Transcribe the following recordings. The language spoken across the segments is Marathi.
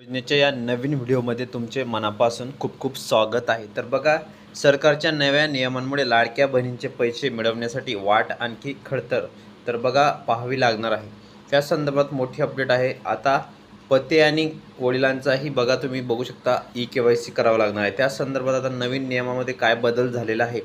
योजनेच्या या नवीन व्हिडिओमध्ये तुमचे मनापासून खूप खूप स्वागत आहे. तर बघा सरकारच्या नव्या नियमांमुळे लाडक्या बहिणींचे पैसे मिळवण्यासाठी वाट आणखी खडतर. तर बघा पाहावी लागणार आहे. त्या संदर्भात मोठी अपडेट आहे. आता पते आणि वडिलांचाही बघा तुम्ही बघू शकता ई के वाय सी करावं लागणार आहे. त्या संदर्भात आता नवीन नियमामध्ये काय बदल झालेला आहे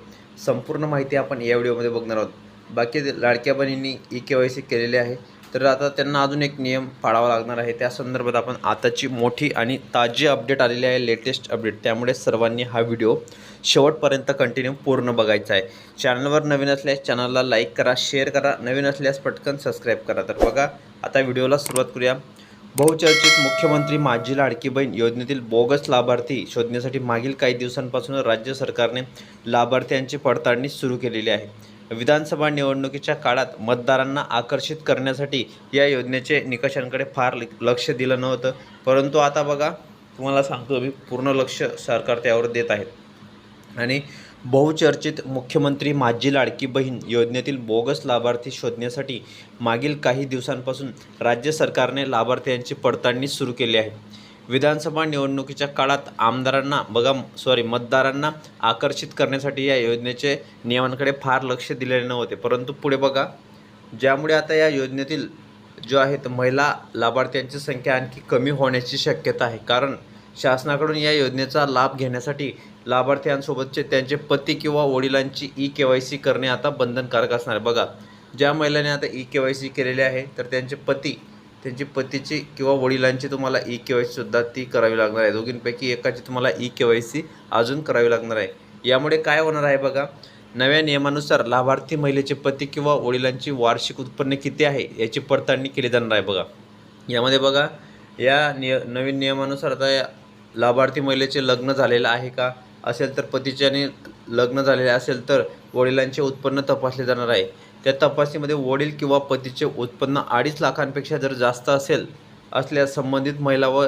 संपूर्ण माहिती आपण या व्हिडिओमध्ये बघणार आहोत. बाकी लाडक्या बहिणींनी ई के वाय सी केलेली आहे. तर आता त्यांना अजून एक नियम पाळावा लागणार आहे. त्या संदर्भात आपण आताची मोठी आणि ताजी अपडेट आलेली आहे लेटेस्ट अपडेट. त्यामुळे सर्वांनी हा व्हिडिओ शेवटपर्यंत कंटिन्यू पूर्ण बघायचा आहे. चॅनलवर नवीन असल्यास चॅनलला लाईक करा शेअर करा. नवीन असल्यास पटकन सबस्क्राईब करा. तर बघा आता व्हिडिओला सुरुवात करूया. बहुचर्चित मुख्यमंत्री माझी लाडकी बहीण योजनेतील बोगस लाभार्थी शोधण्यासाठी मागील काही दिवसांपासून राज्य सरकारने लाभार्थ्यांची पडताळणी सुरू केलेली आहे. विधानसभा निवडणुकीच्या काळात मतदारांना आकर्षित करण्यासाठी या योजनेचे निकषांकडे फार ल- लक्ष दिलं नव्हतं. परंतु आता बघा तुम्हाला सांगतो मी पूर्ण लक्ष सरकार त्यावर देत आहेत आणि बहुचर्चित मुख्यमंत्री माझी लाडकी बहीण योजनेतील बोगस लाभार्थी शोधण्यासाठी मागील काही दिवसांपासून राज्य सरकारने लाभार्थ्यांची पडताळणी सुरू केली आहे. विधानसभा निवडणुकीच्या काळात आमदारांना बघा सॉरी मतदारांना आकर्षित करण्यासाठी या योजनेचे नियमांकडे फार लक्ष दिलेले नव्हते. परंतु पुढे बघा ज्यामुळे आता या योजनेतील जो आहेत महिला लाभार्थ्यांची संख्या आणखी कमी होण्याची शक्यता आहे. कारण शासनाकडून या योजनेचा लाभ घेण्यासाठी लाभार्थ्यांसोबतचे त्यांचे पती किंवा वडिलांची ई के वाय सी करणे आता बंधनकारक असणार आहे. बघा ज्या महिलांनी आता ई के वाय सी केलेली आहे तर त्यांचे पती त्यांची पतीची किंवा वडिलांची तुम्हाला ई के वाय सीसुद्धा ती करावी लागणार आहे. दोघींपैकी एकाची तुम्हाला ई के वाय सी अजून करावी लागणार आहे. यामुळे काय होणार आहे बघा नव्या नियमानुसार लाभार्थी महिलेचे पती किंवा वडिलांची वार्षिक उत्पन्न किती आहे याची पडताळणी केली जाणार आहे बघा. यामध्ये बघा या निय नवीन नियमानुसार आता या लाभार्थी महिलेचे लग्न झालेलं आहे का असेल तर पतीच्याने लग्न झालेले असेल तर वडिलांचे उत्पन्न तपासले जाणार आहे. त्या तपासणीमध्ये वडील किंवा पतीचे उत्पन्न अडीच लाखांपेक्षा जर जास्त असेल असल्यास संबंधित महिला व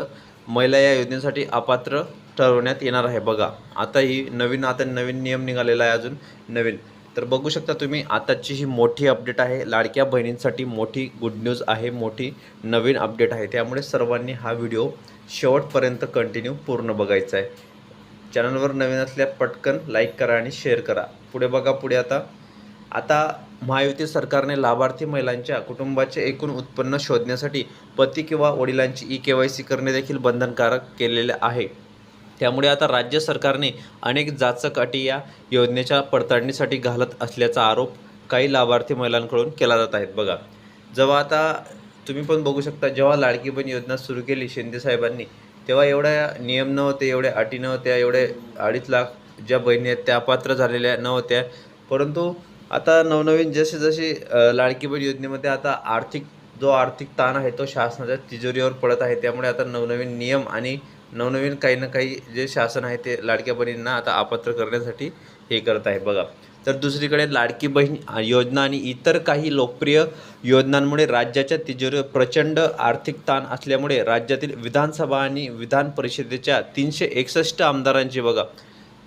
महिला या योजनेसाठी अपात्र ठरवण्यात येणार आहे. बघा आता ही नवीन आता नवीन नियम निघालेला आहे अजून नवीन. तर बघू शकता तुम्ही आताची ही मोठी अपडेट आहे. लाडक्या बहिणींसाठी मोठी गुड न्यूज आहे मोठी नवीन अपडेट आहे. त्यामुळे सर्वांनी हा व्हिडिओ शेवटपर्यंत कंटिन्यू पूर्ण बघायचा आहे. चॅनलवर नवीन असल्या पटकन लाईक करा आणि शेअर करा. पुढे बघा पुढे आता. आता महायुती सरकारने लाभार्थी महिलांच्या कुटुंबाचे एकूण उत्पन्न शोधण्यासाठी पती किंवा वडिलांची ई के वाय सी करणे देखील बंधनकारक केलेले आहे. त्यामुळे आता राज्य सरकारने अनेक जाचक अटी या योजनेच्या पडताळणीसाठी घालत असल्याचा आरोप काही लाभार्थी महिलांकडून केला जात आहेत. बघा जेव्हा आता तुम्ही पण बघू शकता जेव्हा लाडकी बहीण योजना सुरू केली शिंदे साहेबांनी तेव्हा एवढ्या नियम नव्हते एवढ्या अटी नव्हत्या एवढे अडीच लाख ज्या बहिणी आहेत त्या अपात्र झालेल्या नव्हत्या. परंतु आता नवनवीन जसे जसे लाडकी बहीण योजनेमध्ये आता आर्थिक जो आर्थिक ताण आहे तो शासनाच्या तिजोरीवर पडत आहे. त्यामुळे आता नवनवीन नियम आणि नवनवीन काही ना काही जे शासन आहे ते लाडक्या बहिणींना आता अपात्र करण्यासाठी हे करत आहे. बघा तर दुसरीकडे लाडकी बहीण योजना आणि इतर काही लोकप्रिय योजनांमुळे राज्याच्या तिजोरीवर प्रचंड आर्थिक ताण असल्यामुळे राज्यातील विधानसभा आणि विधान परिषदेच्या तीनशे एकसष्ट आमदारांची बघा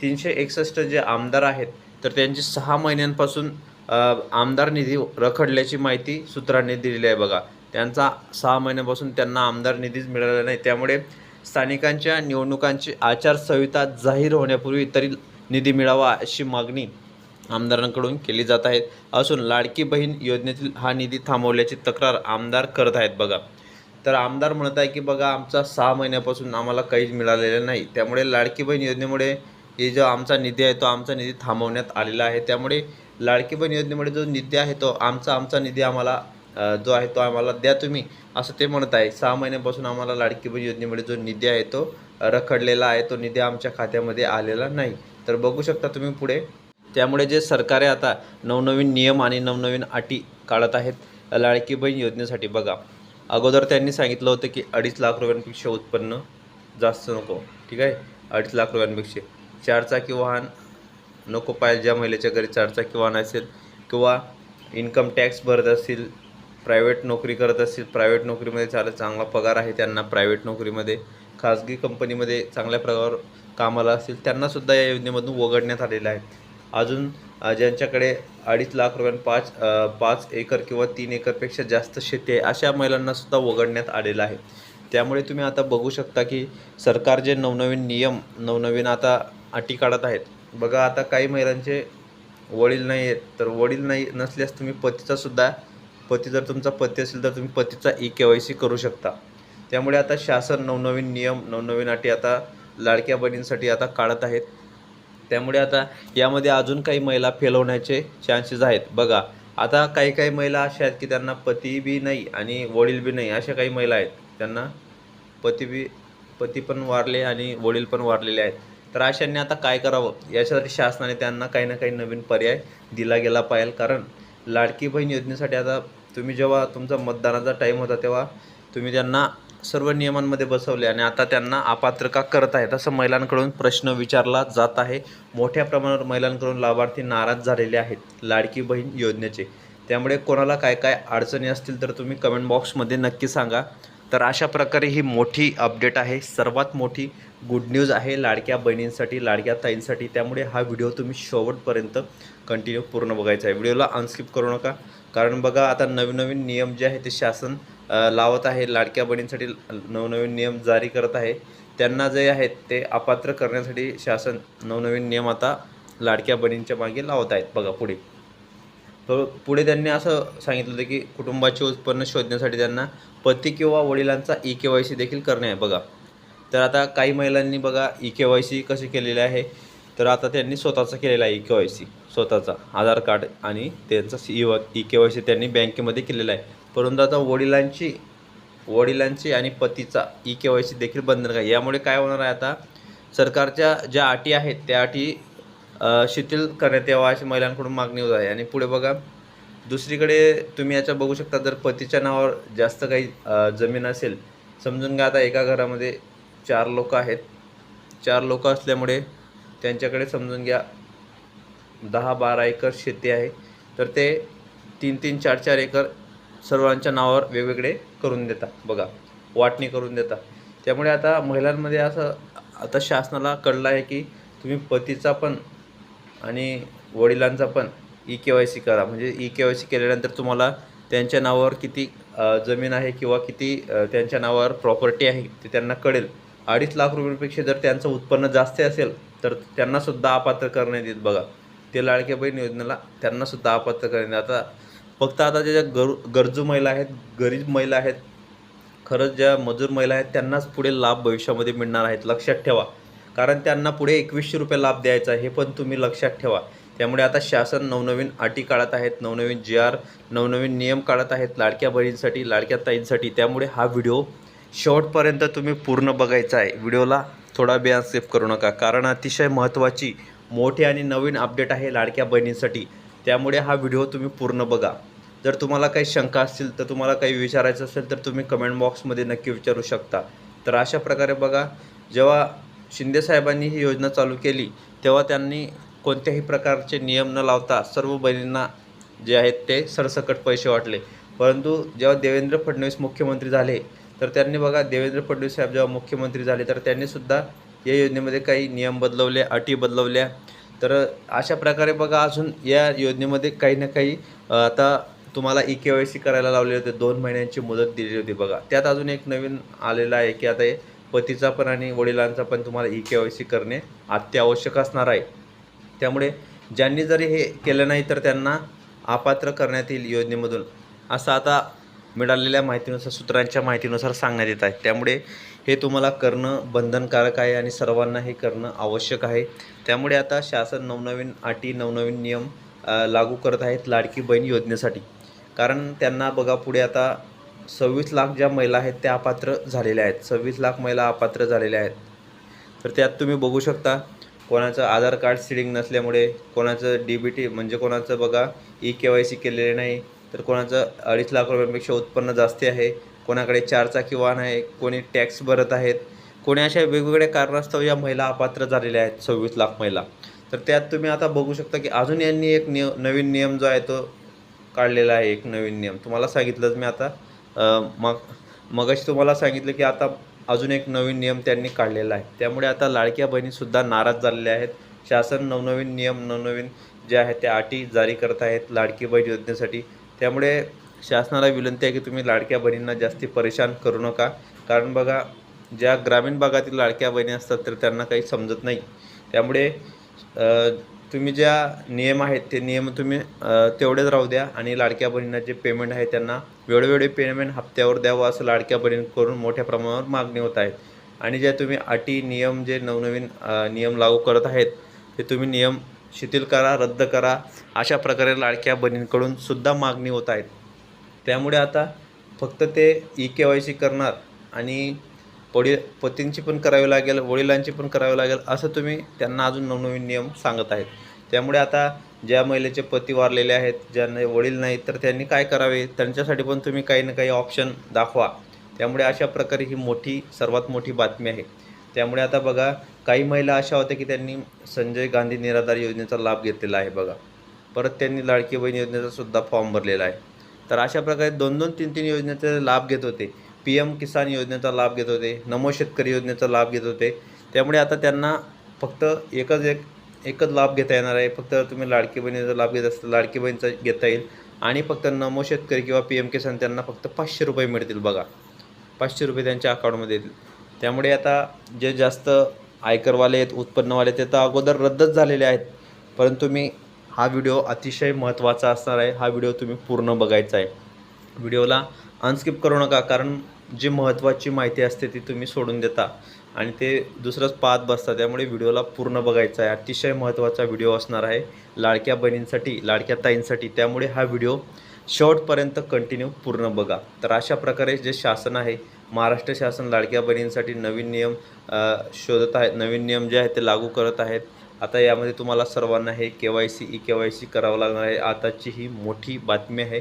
तीनशे एकसष्ट जे आमदार आहेत तर त्यांची सहा महिन्यांपासून आमदार निधी रखडल्याची माहिती सूत्रांनी दिलेली आहे बघा. त्यांचा सहा महिन्यापासून त्यांना आमदार निधीच मिळाला नाही. त्यामुळे स्थानिकांच्या निवडणुकांची आचारसंहिता जाहीर होण्यापूर्वी तरी निधी मिळावा अशी मागणी आमदारांकडून केली जात आहेत असून लाडकी बहीण योजनेतील हा निधी थांबवल्याची तक्रार आमदार करत आहेत बघा. तर आमदार म्हणत आहे की बघा आमचा सहा महिन्यापासून आम्हाला काहीच मिळालेलं नाही. त्यामुळे लाडकी बहीण योजनेमुळे हे जो आमचा निधी आहे तो आमचा निधी थांबवण्यात आलेला आहे. त्यामुळे लाडकी बहीण योजनेमुळे जो निधी आहे तो आमचा आमचा निधी आम्हाला जो आहे तो आम्हाला द्या तुम्ही असं ते म्हणत आहे. सहा महिन्यापासून आम्हाला लाडकी बहीण योजनेमुळे जो निधी आहे तो रखडलेला आहे. तो निधी आमच्या खात्यामध्ये आलेला नाही. तर बघू शकता तुम्ही पुढे. त्यामुळे जे सरकारे आता नवनवीन नियम आणि नवनवीन अटी काढत आहेत लाडकी बहीण योजनेसाठी बघा. अगोदर त्यांनी सांगितलं होतं की अडीच लाख रुपयांपेक्षा उत्पन्न जास्त नको. ठीक आहे? अडीच लाख रुपयांपेक्षा. चारचाकी वाहन नको पाहिजे ज्या महिलेच्या घरी चारचाकी वाहन असेल किंवा इन्कम टॅक्स भरत असतील प्रायव्हेट नोकरी करत असतील प्रायव्हेट नोकरीमध्ये चाल चांगला पगार आहे त्यांना प्रायव्हेट नोकरीमध्ये खाजगी कंपनीमध्ये चांगल्या प्रकार कामाला असतील त्यांनासुद्धा या योजनेमधून वगळण्यात आलेलं आहे. अजून ज्यांच्याकडे अडीच लाख रुपयां पाच पाच एकर किंवा तीन एकरपेक्षा जास्त शेती आहे अशा महिलांनासुद्धा वगळण्यात आलेलं आहे. त्यामुळे तुम्ही आता बघू शकता की सरकार जे नवनवीन नियम नवनवीन आता अटी काढत आहेत. बघा आता काही महिलांचे वडील नाही आहेत. तर वडील नाही नसल्यास तुम्ही पतीचा सुद्धा पती जर तुमचा पती असेल तर तुम्ही पतीचा ई के वाय सी करू शकता. त्यामुळे आता शासन नवनवीन नियम नवनवीन अटी आता लाडक्या बहिणींसाठी आता काढत आहेत. त्यामुळे आता यामध्ये अजून काही महिला फेल होण्याचे चान्सेस आहेत. बघा आता काही काही महिला अशा आहेत की त्यांना पती बी नाही आणि वडील बी नाही अशा काही महिला आहेत. त्यांना पती बी पती पण वारले आणि वडील पण वारलेले आहेत. तर अशांनी आता काय करावं? याच्यासाठी शासनाने त्यांना काही ना काही नवीन पर्याय दिला गेला पाहिजे. कारण लाडकी बहीण योजनेसाठी आता तुम्ही जेव्हा तुमचा मतदानाचा टाईम होता तेव्हा तुम्ही त्यांना सर्व नियमांमध्ये बसवले आणि आता त्यांना अपात्र का करत आहेत? असं महिलांकडून प्रश्न विचारला जात आहे. मोठ्या प्रमाणावर महिलांकडून लाभार्थी नाराज झालेले आहेत लाडकी बहीण योजनेचे. त्यामुळे कोणाला काय काय अडचणी असतील तर तुम्ही कमेंट बॉक्समध्ये नक्की सांगा. तर अशा प्रकारे ही मोठी अपडेट आहे. सर्वात मोठी गुड न्यूज आहे लाडक्या बहिणींसाठी लाडक्या ताईंसाठी. त्यामुळे हा व्हिडिओ तुम्ही शेवटपर्यंत कंटिन्यू पूर्ण बघायचा आहे. व्हिडिओला अनस्किप करू नका. कारण बघा आता नवीन नवीन नियम जे आहे ते शासन लावत आहे. लाडक्या बहिणींसाठी नवनवीन नियम जारी करत आहे. त्यांना जे आहेत ते अपात्र करण्यासाठी शासन नवनवीन नियम आता लाडक्या बहिणींच्या मागे लावत आहेत. बघा पुढे. तर पुढे त्यांनी असं सांगितलं होतं की कुटुंबाचे उत्पन्न शोधण्यासाठी त्यांना पती किंवा वडिलांचा ई के वाय सी देखील करणे आहे. बघा. तर आता काही महिलांनी बघा ई के वाय सी कसे केलेले आहे? तर आता त्यांनी स्वतःचा केलेला आहे ई के वाय सी स्वतःचा आधार कार्ड आणि त्यांचा C E K Y C त्यांनी बँकेमध्ये केलेला आहे. परंतु आता वडिलांची वडिलांची आणि पतीचा ई के वाय सी देखील बंधनकारक आहे. यामुळे काय होणार आहे आता? सरकारच्या ज्या अटी आहेत त्या अटी शिथिल करण्यात यावा अशी महिलांकडून मागणी होत आहे. आणि पुढे बघा दुसरीकडे तुम्ही याच्या बघू शकता जर पतीच्या नावावर जास्त काही जमीन असेल समजून घ्या आता एका घरामध्ये चार लोक आहेत. चार लोक असल्यामुळे त्यांच्याकडे समजून घ्या दहा बारा एकर शेती आहे. तर ते तीन तीन चार चार एकर सर्वांच्या नावावर वेगवेगळे करून देतात. बघा वाटणी करून देतात. त्यामुळे आता महिलांमध्ये असं आता शासनाला कळलं आहे की तुम्ही पतीचा पण आणि वडिलांचा पण ई के वाय सी करा. म्हणजे ई के वाय सी केल्यानंतर तुम्हाला त्यांच्या नावावर किती जमीन आहे किंवा किती त्यांच्या नावावर प्रॉपर्टी आहे ते त्यांना कळेल. अडीच लाख रुपयापेक्षा जर त्यांचं उत्पन्न जास्त असेल तर त्यांनासुद्धा अपात्र करण्यात येत बघा. ते लाडक्या बहीण योजनेला त्यांनासुद्धा अपात्र करण्यात आता फक्त आता ज्या गर गरजू महिला आहेत गरीब महिला आहेत खरंच ज्या मजूर महिला आहेत त्यांनाच पुढे लाभ भविष्यामध्ये मिळणार आहेत. लक्षात ठेवा. कारण त्यांना पुढे एकवीसशे रुपये लाभ द्यायचा आहे हे पण तुम्ही लक्षात ठेवा. त्यामुळे आता शासन नवनवीन अटी काढत आहेत नवनवीन जी आर नवनवीन नियम काढत आहेत लाडक्या बहिणींसाठी लाडक्या ताईंसाठी. त्यामुळे हा व्हिडिओ शेवटपर्यंत तुम्ही पूर्ण बघायचा आहे. व्हिडिओला थोडा बियान सेफ करू नका कारण अतिशय महत्त्वाची मोठी आणि नवीन अपडेट आहे लाडक्या बहिणींसाठी. त्यामुळे हा व्हिडिओ तुम्ही पूर्ण बघा. जर तुम्हाला काही शंका असतील तर तुम्हाला काही विचारायचं असेल तर तुम्ही कमेंट बॉक्समध्ये नक्की विचारू शकता. तर अशा प्रकारे बघा जेव्हा शिंदे साहेबांनी ही योजना चालू केली तेव्हा त्यांनी कोणत्याही प्रकारचे नियम न लावता सर्व बहिणींना जे आहेत ते सरसकट पैसे वाटले. परंतु जेव्हा देवेंद्र फडणवीस मुख्यमंत्री झाले तर त्यांनी बघा देवेंद्र फडणवीस साहेब जेव्हा मुख्यमंत्री झाले तर त्यांनीसुद्धा या योजनेमध्ये काही नियम बदलवले अटी बदलवल्या. तर अशा प्रकारे बघा अजून या योजनेमध्ये काही ना काही आता तुम्हाला ई के वाय सी करायला लावले होते दोन महिन्यांची मुदत दिली होती बघा. त्यात अजून एक नवीन आलेलं आहे की आता हे पतीचा पण आणि वडिलांचा पण तुम्हाला ई के वाय सी करणे अत्यावश्यक असणार आहे. त्यामुळे ज्यांनी जरी हे केलं नाही तर त्यांना अपात्र करण्यात येईल योजनेमधून असं आता मिळालेल्या माहितीनुसार सूत्रांच्या माहितीनुसार सांगण्यात येत आहे. त्यामुळे हे तुम्हाला करणं बंधनकारक आहे आणि सर्वांना हे करणं आवश्यक आहे. त्यामुळे आता शासन नवनवीन अटी नवनवीन नियम लागू करत आहेत लाडकी बहीण योजनेसाठी. कारण त्यांना बघा पुढे आता सव्वीस लाख ज्या महिला आहेत त्या अपात्र झालेल्या आहेत. सव्वीस लाख महिला अपात्र झालेल्या आहेत. तर त्यात तुम्ही बघू शकता कोणाचं आधार कार्ड सिडिंग नसल्यामुळे कोणाचं डी बी टी म्हणजे कोणाचं बघा ई के वाय सी केलेले नाही तर कोणाचं अडीच लाख रुपयांपेक्षा उत्पन्न जास्ती आहे कोणाकडे चारचाकी वाहन आहे कोणी टॅक्स भरत आहेत कोणी अशा वेगवेगळ्या कारणास्तव या महिला अपात्र झालेल्या आहेत सव्वीस लाख महिला. तर त्यात तुम्ही आता बघू शकता की अजून यांनी एक निय नवीन नियम जो आहे तो काढलेला आहे एक नवीन नियम. तुम्हाला सांगितलंच मी आता. मग मगाशी तुम्हाला सांगितलं की आता अजून एक नवीन नियम त्यांनी काढलेला आहे. त्यामुळे आता लाडक्या बहिणीसुद्धा नाराज झालेल्या आहेत. शासन नवनवीन नियम नवनवीन जे आहेत त्या अटी जारी करत आहेत लाडकी बहीण योजनेसाठी. त्यामुळे शासनाला विनंती आहे की तुम्ही लाडक्या बहिणींना जास्ती परेशान करू नका. कारण बघा ज्या ग्रामीण भागातील लाडक्या बहिणी असतात तर त्यांना काही समजत नाही. त्यामुळे तुम्ही ज्या नियम आहेत ते नियम तुम्ही तेवढेच राहू द्या आणि लाडक्या बहिणींना जे पेमेंट आहे त्यांना वेळोवेळी पेमेंट हप्त्यावर द्यावं असं लाडक्या बहिणींकडून मोठ्या प्रमाणावर मागणी होत आहेत आणि ज्या तुम्ही अटी नियम जे नवनवीन नियम लागू करत आहेत ते तुम्ही नियम शिथिल करा रद्द करा अशा प्रकारे लाडक्या बहिणींकडून सुद्धा मागणी होत आहेत. त्यामुळे आता फक्त ते ई के वाय सी करणार आणि वडील पतींची पण करावी लागेल वडिलांची पण करावी लागेल असं तुम्ही त्यांना अजून नवनवीन नियम सांगत आहेत. त्यामुळे आता ज्या महिलेचे पती वारलेले आहेत ज्यांना वडील नाहीत तर त्यांनी काय करावे? त्यांच्यासाठी पण तुम्ही काही ना काही ऑप्शन दाखवा. त्यामुळे अशा प्रकारे ही मोठी सर्वात मोठी बातमी आहे. त्यामुळे आता बघा काही महिला अशा होत्या की त्यांनी संजय गांधी निराधार योजनेचा लाभ घेतलेला आहे बघा. परत त्यांनी लाडकी बहीण योजनेचा सुद्धा फॉर्म भरलेला आहे. तर अशा प्रकारे दोन दोन तीन तीन योजनेचे लाभ घेत होते. पी एम किसान योजनेचा लाभ घेत होते नमो शेतकरी योजनेचा लाभ घेत होते. त्यामुळे आता त्यांना फक्त एकच एक एकच लाभ घेता येणार आहे. फक्त तुम्ही लाडकी बहिणीचा लाभ घेत असता लाडकी बहिणीचा घेता येईल. आणि फक्त नमो शेतकरी किंवा पी एम किसान त्यांना फक्त पाचशे रुपये मिळतील बघा. पाचशे रुपये त्यांच्या अकाउंटमध्ये येतील. त्यामुळे आता जे जास्त आयकरवाले आहेत उत्पन्नवाले ते तर अगोदर रद्दच झालेले आहेत. परंतु मी हा व्हिडिओ अतिशय महत्त्वाचा असणार आहे. हा व्हिडिओ तुम्ही पूर्ण बघायचा आहे. व्हिडिओला अनस्किप करू नका कारण जी महत्त्वाची माहिती असते ती तुम्ही सोडून देता. आणि ते दुसरंच पाहत बसता त्यामुळे व्हिडिओला पूर्ण बघायचा आहे. अतिशय महत्त्वाचा व्हिडिओ असणार आहे. लाडक्या बहिणींसाठी लाडक्या ताईंसाठी. त्यामुळे हा व्हिडिओ शेवटपर्यंत कंटिन्यू पूर्ण बघा. तर अशा प्रकारे जे शासन आहे महाराष्ट्र शासन लाडक्या बहिणींसाठी नवीन नियम शोधत आहे. नवीन नियम जे आहेत ते लागू करत आहेत. आता यामध्ये तुम्हाला सर्वांना हे K Y C E K Y C करावं लागणार आहे. आताची ही मोठी बातमी आहे.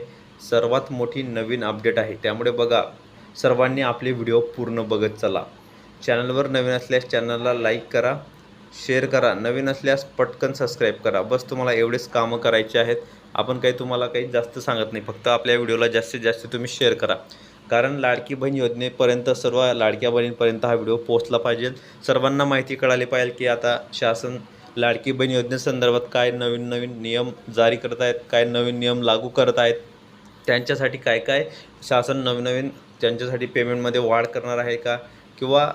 सर्वात मोठी नवीन अपडेट आहे. त्यामुळे बघा सर्वांनी आपले व्हिडिओ पूर्ण बघत चला. चॅनलवर नवीन असल्यास चॅनलला लाईक करा शेअर करा नवीन असल्यास पटकन सबस्क्राईब करा. बस तुम्हाला एवढेच कामं करायचे आहेत. आपण काही तुम्हाला काही जास्त सांगत नाही. फक्त आपल्या व्हिडिओला जास्तीत जास्त तुम्ही शेअर करा. कारण लाडकी बहीण योजनेपर्यंत सर्व लाडक्या बहिणींपर्यंत हा व्हिडिओ पोहोचला पाहिजे. सर्वांना माहिती कळाली पाहिजे की आता शासन लाडकी बहीण योजनेसंदर्भात काय नवीन नवीन नियम जारी करत आहेत काय नवीन नियम लागू करत आहेत त्यांच्यासाठी काय काय शासन नवीन नवीन त्यांच्यासाठी पेमेंटमध्ये वाढ करणार आहे का? किंवा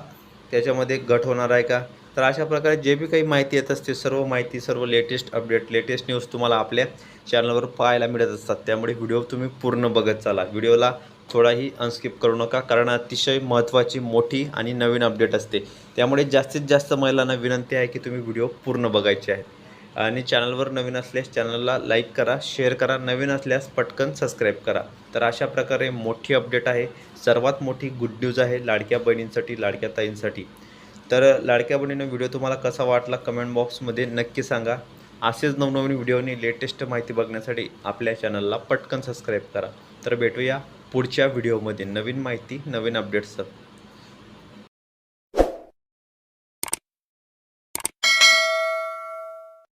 त्याच्यामध्ये घट होणार आहे का? तर अशा प्रकारे जे बी काही माहिती येत असते सर्व माहिती सर्व लेटेस्ट अपडेट लेटेस्ट न्यूज तुम्हाला आपल्या चॅनलवर पाहायला मिळत असतात. त्यामुळे व्हिडिओ तुम्ही पूर्ण बघत चाला. व्हिडिओला थोडाही अनस्किप करू नका कारण अतिशय महत्त्वाची मोठी आणि नवीन अपडेट असते. त्यामुळे जास्तीत जास्त महिलांना विनंती आहे की तुम्ही व्हिडिओ पूर्ण बघायचे आहेत. आणि चॅनलवर नवीन असल्यास चॅनलला लाईक करा शेअर करा नवीन असल्यास पटकन सबस्क्राईब करा. तर अशा प्रकारे मोठी अपडेट आहे. सर्वात मोठी गुड न्यूज आहे लाडक्या बहिणींसाठी लाडक्या ताईंसाठी. तर लाडक्या बहिणीनं व्हिडिओ तुम्हाला कसा वाटला कमेंट बॉक्समध्ये नक्की सांगा. असेच नवनवीन व्हिडिओनी लेटेस्ट माहिती बघण्यासाठी आपल्या चॅनलला पटकन सबस्क्राईब करा. तर भेटूया पुढच्या व्हिडिओमध्ये नवीन माहिती नवीन अपडेट्सचं